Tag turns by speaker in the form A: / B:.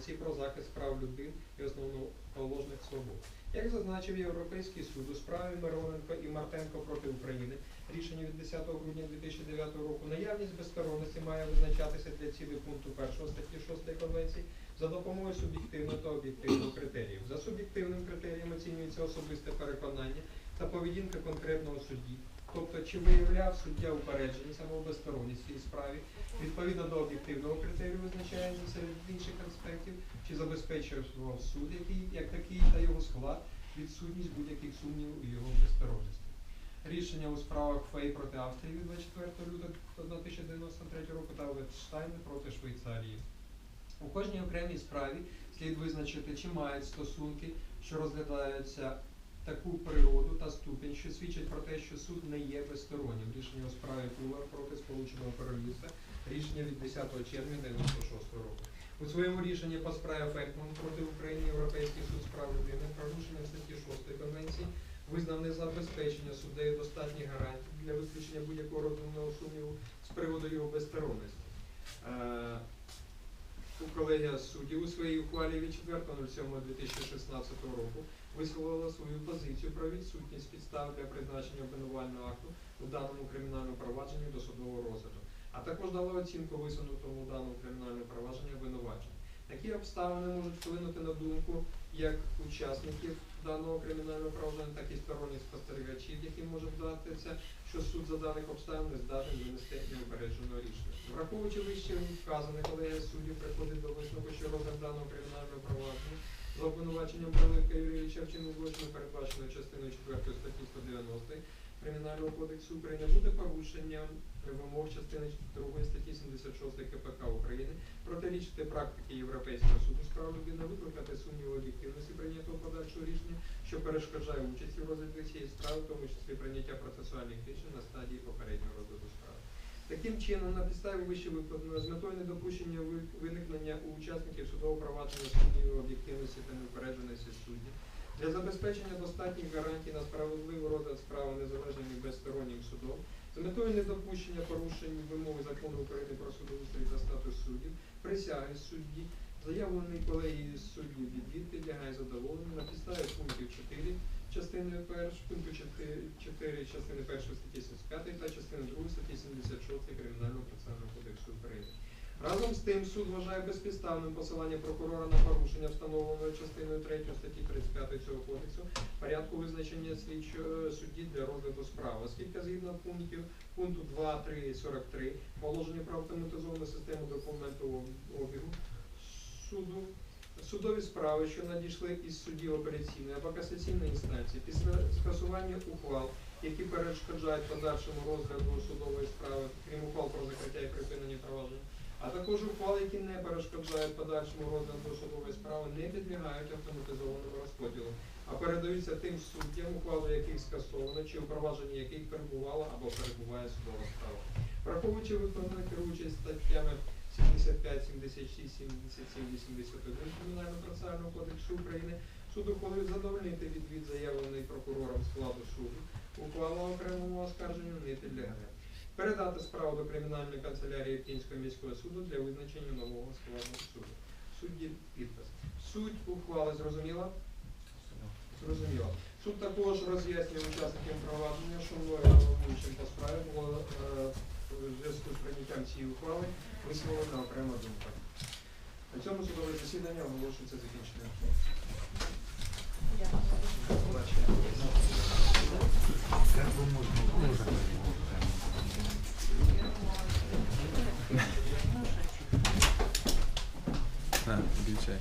A: Конвенції про захист прав людини і основоположних свобод. Як зазначив Європейський суд у справі Мироненко і Мартенко проти України, рішення від 10 грудня 2009 року, наявність безсторонності має визначатися для цілей пункту 1 статті 6 Конвенції за допомогою суб'єктивного та об'єктивного критеріїв. За суб'єктивним критерієм оцінюється особисте переконання та поведінка конкретного судді, тобто чи виявляв суддя упередженість або безсторонність цій справі, відповідно до об'єктивного критерію визначається серед інших аспектів, чи забезпечував суд, який як такий та його склад відсутність будь-яких сумнівів у його безсторонності. Рішення у справах Фей проти Австрії від 24 лютого 1993 року та Ветштайн проти Швейцарії. У кожній окремій справі слід визначити, чи мають стосунки, що розглядаються таку природу та ступінь, що свідчить про те, що суд не є безстороннім. Рішення у справі Кулар проти Сполученого Королівства, рішення від 10 червня 1996 року. У своєму рішенні по справі Фелькман проти України Європейський суд з прав людини порушення статті 6 Конвенції визнав незабезпечення суддею достатніх гарантій для виключення будь-якого розумного сумніву з приводу його безсторонності. Колегія суддів у своїй ухвалі від 4.07.2016 року висловила свою позицію про відсутність підстав для призначення обвинувального акту у даному кримінальному провадженні до судового розгляду, а також дала оцінку висунутому у даному кримінальному провадженні обвинувачення. Такі обставини можуть вплинути на думку як учасників даного кримінального провадження, так і сторонніх спостерігачів, яким може вдатися, що суд за даних обставин не здатний винести неупередженого рішення. Враховуючи вище вказане, колегія суддів приходить до висновку, що розгляд даного кримінального провадження за обвинуваченням Павлика Юрійовича вчинив злочину, передбаченої частиною 4 статті 190 Кримінального кодексу України, буде порушенням вимог частини 2 статті 76 КПК України, протирічити практики Європейського суду з прав людини, викликати сумніви об'єктивності прийнятого подальшого рішення, що перешкоджає участі в розгляді цієї справи, в тому числі прийняття процесуальних рішень на стадії попереднього розгляду справи. Таким чином, на підставі вище викладеного з метою недопущення ви- виникнення у учасників судового провадження сумнівів об'єктивності та неупередженості суддів, для забезпечення достатніх гарантій на справедливий розгляд справи незалежним і безстороннім судом, з метою недопущення порушень вимоги закону України про судоустрій та статус суддів, присяги судді, заявлений колегією суддів відвід підлягає задоволенню на підставі пунктів 4 частини 1, пункту 4, 4 частини 1 статті 75 та частини 2 статті 76 Кримінального процесуального кодексу України. Разом з тим суд вважає безпідставним посилання прокурора на порушення, встановленої частиною 3 статті 35 цього кодексу, порядку визначення слідчого судді для розгляду справи, оскільки згідно пунктів пункту 2, 3 і 43 положення про автоматизовану систему документового обігу суду судові справи, що надійшли із судів апеляційної або касаційної інстанції, після скасування ухвал, які перешкоджають подальшому розгляду судової справи, крім ухвал про закриття і припинення провадження, а також ухвали, які не перешкоджають подальшому розгляду судової справи, не підлягають автоматизованому розподілу, а передаються тим суддям, ухвали яких скасовано, чи у провадженні яких перебувала або перебуває судова справа. Враховуючи виконання керуючись статтями 75, 76, 77, 81 Кримінального процесуального кодексу України, суд ухвалив задовольнити відвід заявлений прокурором складу суду. Ухвала окремому оскарженню не підлягає. Передати справу до кримінальної канцелярії Київського міського суду для визначення нового складу суду. Судді підпис. Суть ухвали зрозуміла? Зрозуміло. Суд також роз'яснює учасникам провадження, що мною головуючим по справі було е, в зв'язку з прийняттям цієї ухвали висловлена окрема думка. На цьому судове засідання оголошується закінченим.
B: Ah, dice.